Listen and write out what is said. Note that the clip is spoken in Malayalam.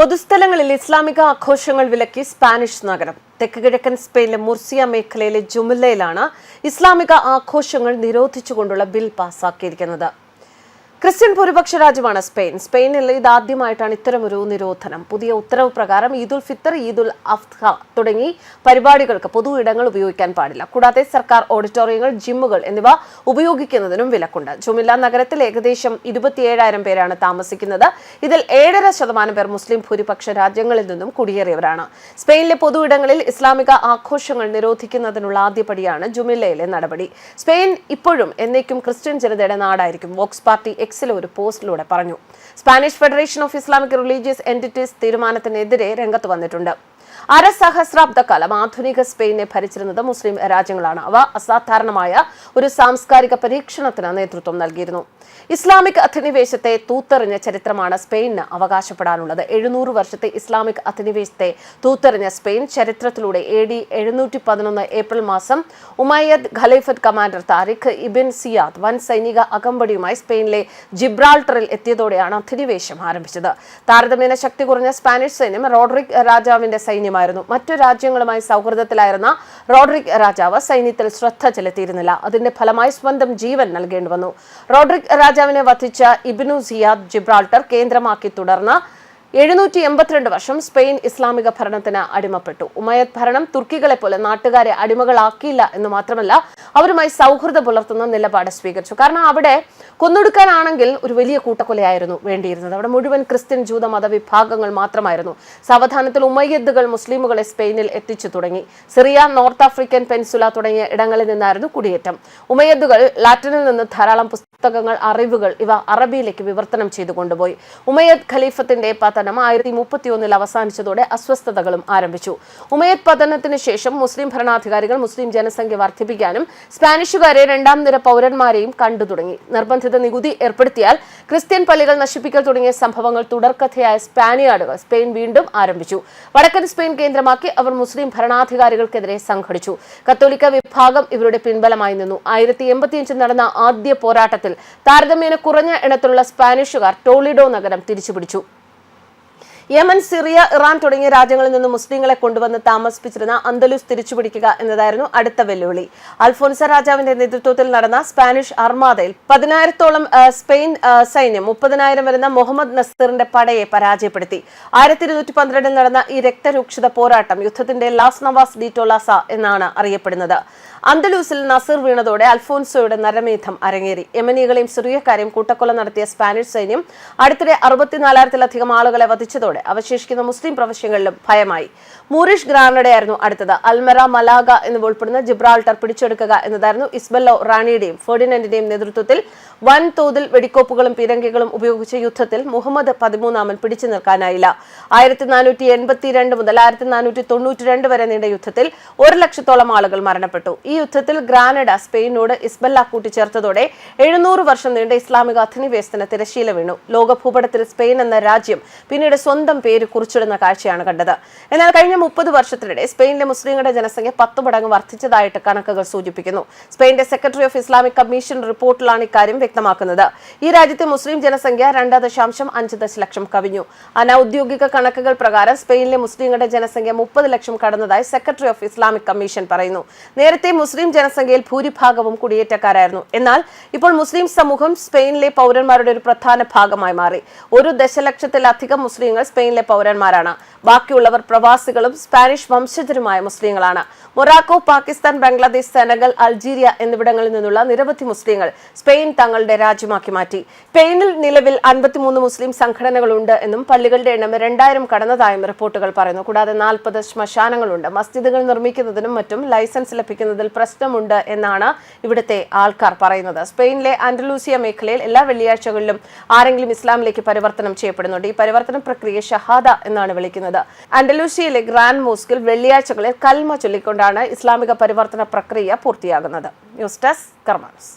പൊതുസ്ഥലങ്ങളിൽ ഇസ്ലാമിക ആഘോഷങ്ങൾ വിലക്കി സ്പാനിഷ് നഗരം. തെക്ക് കിഴക്കൻ സ്പെയിനിലെ മുർസിയ മേഖലയിലെ ജുമുല്ലയിലാണ് ഇസ്ലാമിക ആഘോഷങ്ങൾ നിരോധിച്ചുകൊണ്ടുള്ള ബിൽ പാസാക്കിയിരിക്കുന്നത്. ക്രിസ്ത്യൻ ഭൂരിപക്ഷ രാജ്യമാണ് സ്പെയിൻ. സ്പെയിനിൽ ഇതാദ്യമായിട്ടാണ് ഇത്തരമൊരു നിരോധനം. പുതിയ ഉത്തരവ് പ്രകാരം ഈദുൽ ഫിത്തർ ഈദുൽ അഫ്ഹ തുടങ്ങി പരിപാടികൾക്ക് പൊതു ഇടങ്ങൾ ഉപയോഗിക്കാൻ പാടില്ല. കൂടാതെ സർക്കാർ ഓഡിറ്റോറിയങ്ങൾ ജിമ്മുകൾ എന്നിവ ഉപയോഗിക്കുന്നതിനും വിലക്കുണ്ട്. ജുമില്ല നഗരത്തിൽ ഏകദേശം ഇരുപത്തിയേഴായിരം പേരാണ് താമസിക്കുന്നത്. ഇതിൽ ഏഴര ശതമാനം പേർ മുസ്ലിം ഭൂരിപക്ഷ രാജ്യങ്ങളിൽ നിന്നും കുടിയേറിയവരാണ്. സ്പെയിനിലെ പൊതു ഇടങ്ങളിൽ ഇസ്ലാമിക ആഘോഷങ്ങൾ നിരോധിക്കുന്നതിനുള്ള ആദ്യപടിയാണ് ജുമില്ലയിലെ നടപടി. സ്പെയിൻ ഇപ്പോഴും എന്നേക്കും ക്രിസ്ത്യൻ ജനതയുടെ നാടായിരിക്കും. വോക്സ് പാർട്ടി എക്സിലെ ഒരു പോസ്റ്റിലൂടെ പറഞ്ഞു. Spanish Federation of Islamic Religious Entities തീരുമാനത്തിനെതിരെ രംഗത്ത് വന്നിട്ടുണ്ട്. അരസഹസ്രാബ്ദ കാലം ആധുനിക സ്പെയിനെ ഭരിച്ചിരുന്നത് മുസ്ലിം രാജ്യങ്ങളാണ്. അവ അസാധാരണമായ ഒരു സാംസ്കാരിക പരീക്ഷണത്തിന് നേതൃത്വം നൽകിയിരുന്നു. ഇസ്ലാമിക് അധിനിവേശത്തെ തൂത്തെറിഞ്ഞ ചരിത്രമാണ് സ്പെയിനിന് അവകാശപ്പെടാനുള്ളത്. എഴുന്നൂറ് വർഷത്തെ ഇസ്ലാമിക് അധിനിവേശത്തെ തൂത്തെറിഞ്ഞ സ്പെയിൻ ചരിത്രത്തിലൂടെ എ ഡി എഴുന്നൂറ്റി പതിനൊന്ന് ഏപ്രിൽ മാസം ഉമയ്യദ് ഖലീഫത്ത് കമാൻഡർ താരിഖ് ഇബിൻ സിയാദ് വൻ സൈനിക അകമ്പടിയുമായി സ്പെയിനിലെ ജിബ്രാൾട്ടറിൽ എത്തിയതോടെയാണ് അധിനിവേശം ആരംഭിച്ചത്. താരതമ്യേന ശക്തി കുറഞ്ഞ സ്പാനിഷ് സൈന്യം റോഡ്രിക് രാജാവിന്റെ സൈന്യമായിരുന്നു മറ്റു രാജ്യങ്ങളുമായി സൗഹൃദത്തിലായിരുന്ന റോഡ്രിക് രാജാവ് സൈന്യത്തിൽ ശ്രദ്ധ ചെലുത്തിയിരുന്നില്ല. അതിന്റെ ഫലമായി സ്വന്തം ജീവൻ നൽകേണ്ടി വന്നു. റോഡ്രിക് രാജാവിനെ വധിച്ച ഇബിനു സിയാദ് ജിബ്രാൾട്ടർ കേന്ദ്രമാക്കി തുടർന്ന് എഴുന്നൂറ്റി എൺപത്തിരണ്ട് വർഷം സ്പെയിൻ ഇസ്ലാമിക ഭരണത്തിന് അടിമപ്പെട്ടു. ഉമയത് ഭരണം തുർക്കികളെ പോലെ നാട്ടുകാരെ അടിമകളാക്കിയില്ല എന്ന് മാത്രമല്ല അവരുമായി സൗഹൃദം പുലർത്തുന്ന നിലപാട് സ്വീകരിച്ചു. കാരണം അവിടെ കൊന്നൊടുക്കാനാണെങ്കിൽ ഒരു വലിയ കൂട്ടക്കൊലയായിരുന്നു വേണ്ടിയിരുന്നത്. അവിടെ മുഴുവൻ ക്രിസ്ത്യൻ ജൂത മതവിഭാഗങ്ങൾ മാത്രമായിരുന്നു. സാവധാനത്തിൽ ഉമയ്യദ്ദുകൾ മുസ്ലിമുകളെ സ്പെയിനിൽ എത്തിച്ചു തുടങ്ങി. സിറിയ നോർത്ത് ആഫ്രിക്കൻ പെൻസുല തുടങ്ങിയ ഇടങ്ങളിൽ നിന്നായിരുന്നു കുടിയേറ്റം. ഉമയ്യദ്ദുകൾ ലാറ്റിനിൽ നിന്ന് ധാരാളം പുസ്തകങ്ങൾ അറിവുകൾ ഇവ അറബിയിലേക്ക് വിവർത്തനം ചെയ്തു കൊണ്ടുപോയി. ഉമയ്യദ് ഖലീഫത്തിന്റെ പതനം ആയിരത്തി മുപ്പത്തിയൊന്നിൽ അവസാനിച്ചതോടെ അസ്വസ്ഥതകളും ആരംഭിച്ചു. ഉമയ്യദ് പതനത്തിന് ശേഷം മുസ്ലിം ഭരണാധികാരികൾ മുസ്ലിം ജനസംഖ്യ വർദ്ധിപ്പിക്കാനും സ്പാനിഷുകാരെ രണ്ടാം നിര പൗരന്മാരെയും കണ്ടു തുടങ്ങി. നിർബന്ധിത നികുതി ഏർപ്പെടുത്തിയാൽ ക്രിസ്ത്യൻ പള്ളികൾ നശിപ്പിക്കൽ തുടങ്ങിയ സംഭവങ്ങൾ തുടർക്കഥയായ സ്പാനിയാർഡുകൾ സ്പെയിൻ വീണ്ടും ആരംഭിച്ചു. വടക്കൻ സ്പെയിൻ കേന്ദ്രമാക്കി അവർ മുസ്ലിം ഭരണാധികാരികൾക്കെതിരെ സംഘടിച്ചു. കത്തോലിക്ക വിഭാഗം ഇവരുടെ പിൻബലമായി നിന്നു. ആയിരത്തി എൺപത്തിയഞ്ചിൽ നടന്ന ആദ്യ പോരാട്ടത്തിൽ താരതമ്യേന കുറഞ്ഞ എണ്ണത്തിലുള്ള സ്പാനിഷുകാർ ടോളിഡോ നഗരം തിരിച്ചുപിടിച്ചു. യമൻ സിറിയ ഇറാൻ തുടങ്ങിയ രാജ്യങ്ങളിൽ നിന്ന് മുസ്ലിങ്ങളെ കൊണ്ടുവന്ന് താമസിപ്പിച്ചിരുന്ന അന്തലൂസ് തിരിച്ചുപിടിക്കുക എന്നതായിരുന്നു അടുത്ത വെല്ലുവിളി. അൽഫോൻസ രാജാവിന്റെ നേതൃത്വത്തിൽ നടന്ന സ്പാനിഷ് അർമാദയിൽ പതിനായിരത്തോളം സ്പെയിൻ സൈന്യം മുപ്പതിനായിരം വരുന്ന മുഹമ്മദ് നസീറിന്റെ പടയെ പരാജയപ്പെടുത്തി. ആയിരത്തി ഇരുന്നൂറ്റി പന്ത്രണ്ടിൽ നടന്ന ഈ രക്തരൂക്ഷിത പോരാട്ടം യുദ്ധത്തിന്റെ ലാസ് നവാസ് ഡി എന്നാണ് അറിയപ്പെടുന്നത്. അന്തലൂസിൽ നസീർ വീണതോടെ അൽഫോൻസോയുടെ നരമേധം അരങ്ങേറി. യമനികളെയും സിറിയക്കാരെയും കൂട്ടക്കൊല നടത്തിയ സ്പാനിഷ് സൈന്യം അടുത്തിടെ അറുപത്തിനാലായിരത്തിലധികം ആളുകളെ വധിച്ചതോടെ അവശേഷിക്കുന്ന മുസ്ലിം പ്രവശ്യങ്ങളിലും ഭയമായി. മൂറിഷ് ഗ്രാനഡയായിരുന്നു അടുത്തത്. അൽമറ മലാഗ എന്നിവ ഉൾപ്പെടുന്ന ജിബ്രാൾട്ടർ പിടിച്ചെടുക്കുക എന്നതായിരുന്നു ഇസ്ബല്ലോ റാണിയുടെയും ഫെർഡിനന്റിന്റെയും നേതൃത്വത്തിൽ വൻതോതിൽ വെടിക്കോപ്പുകളും പീരങ്കികളും ഉപയോഗിച്ച യുദ്ധത്തിൽ മുഹമ്മദ് പതിമൂന്നാമൻ പിടിച്ചു നിൽക്കാനായില്ല. ആയിരത്തി നാനൂറ്റി എൺപത്തിരണ്ട് മുതൽ ആയിരത്തി നാനൂറ്റി തൊണ്ണൂറ്റി രണ്ട് വരെ നീണ്ട യുദ്ധത്തിൽ ഒരു ലക്ഷത്തോളം ആളുകൾ മരണപ്പെട്ടു. ഈ യുദ്ധത്തിൽ ഗ്രാനഡ സ്പെയിനോട് ഇസ്ബല്ല കൂട്ടിച്ചേർത്തതോടെ എഴുന്നൂറ് വർഷം നീണ്ട ഇസ്ലാമിക അധിനിവേശത്തിന് തിരശീല വീണു. ലോക ഭൂപടത്തിൽ സ്പെയിൻ എന്ന രാജ്യം പിന്നീട് സ്വന്തം പേര് കുറിച്ചിടുന്ന കാഴ്ചയാണ് കണ്ടത്. എന്നാൽ കഴിഞ്ഞ മുപ്പത് വർഷത്തിനിടെ സ്പെയിനിലെ മുസ്ലിങ്ങളുടെ ജനസംഖ്യ പത്ത് മടങ്ങ് വർദ്ധിച്ചതായിട്ട് കണക്കുകൾ സൂചിപ്പിക്കുന്നു. സ്പെയിന്റെ സെക്രട്ടറി ഓഫ് ഇസ്ലാമിക് കമ്മീഷൻ റിപ്പോർട്ടിലാണ് ഇക്കാര്യം വ്യക്തമാക്കുന്നത്. ഈ രാജ്യത്തെ മുസ്ലിം ജനസംഖ്യ രണ്ട് ദശാംശം അഞ്ച് ദശലക്ഷം കവിഞ്ഞു. അനൌദ്യോഗിക കണക്കുകൾ പ്രകാരം സ്പെയിനിലെ മുസ്ലിങ്ങളുടെ ജനസംഖ്യ മുപ്പത് ലക്ഷം കടന്നതായി സെക്രട്ടറി ഓഫ് ഇസ്ലാമിക് കമ്മീഷൻ പറയുന്നു. നേരത്തെ മുസ്ലിം ജനസംഖ്യയിൽ ഭൂരിഭാഗവും കുടിയേറ്റക്കാരായിരുന്നു. എന്നാൽ ഇപ്പോൾ മുസ്ലിം സമൂഹം സ്പെയിനിലെ പൗരന്മാരുടെ ഒരു പ്രധാന ഭാഗമായി മാറി. ഒരു ദശലക്ഷത്തിലധികം മുസ്ലിങ്ങൾ സ്പെയിനിലെ പൗരന്മാരാണ്. ബാക്കിയുള്ളവർ പ്രവാസികളും സ്പാനിഷ് വംശജരുമായ മുസ്ലിങ്ങളാണ്. Morocco Pakistan Bangladesh Senegal Algeria എന്നിവിടങ്ങളിൽ നിന്നുള്ള നിരവധി മുസ്ലിങ്ങൾ സ്പെയിൻ തങ്ങളുടെ രാജ്യമാക്കി മാറ്റി. സ്പെയിനിൽ നിലവിൽ അൻപത്തിമൂന്ന് മുസ്ലിം സംഘടനകളുണ്ട് എന്നും പള്ളികളുടെ എണ്ണം രണ്ടായിരം കടന്നതായും റിപ്പോർട്ടുകൾ പറയുന്നു. കൂടാതെ നാൽപ്പത് ശ്മശാനങ്ങളുണ്ട്. മസ്ജിദുകൾ നിർമ്മിക്കുന്നതിനും മറ്റും ലൈസൻസ് ലഭിക്കുന്നതിൽ പ്രശ്നമുണ്ട് എന്നാണ് ഇവിടുത്തെ ആൾക്കാർ പറയുന്നത്. സ്പെയിനിലെ ആൻഡലൂസിയ മേഖലയിൽ എല്ലാ വെള്ളിയാഴ്ചകളിലും ആരെങ്കിലും ഇസ്ലാമിലേക്ക് പരിവർത്തനം ചെയ്യപ്പെടുന്നുണ്ട്. ഈ പരിവർത്തന പ്രക്രിയ ഷഹാദ എന്നാണ് വിളിക്കുന്നത്. ആൻഡലൂസിയയിലെ ഗ്രാൻഡ് മോസ്കിൽ വെള്ളിയാഴ്ചകളിൽ കൽമ ചൊല്ലിക്കൊണ്ടാണ് ഇസ്ലാമിക പരിവർത്തന പ്രക്രിയ പൂർത്തിയാകുന്നത്. News desk കർമാനസ്.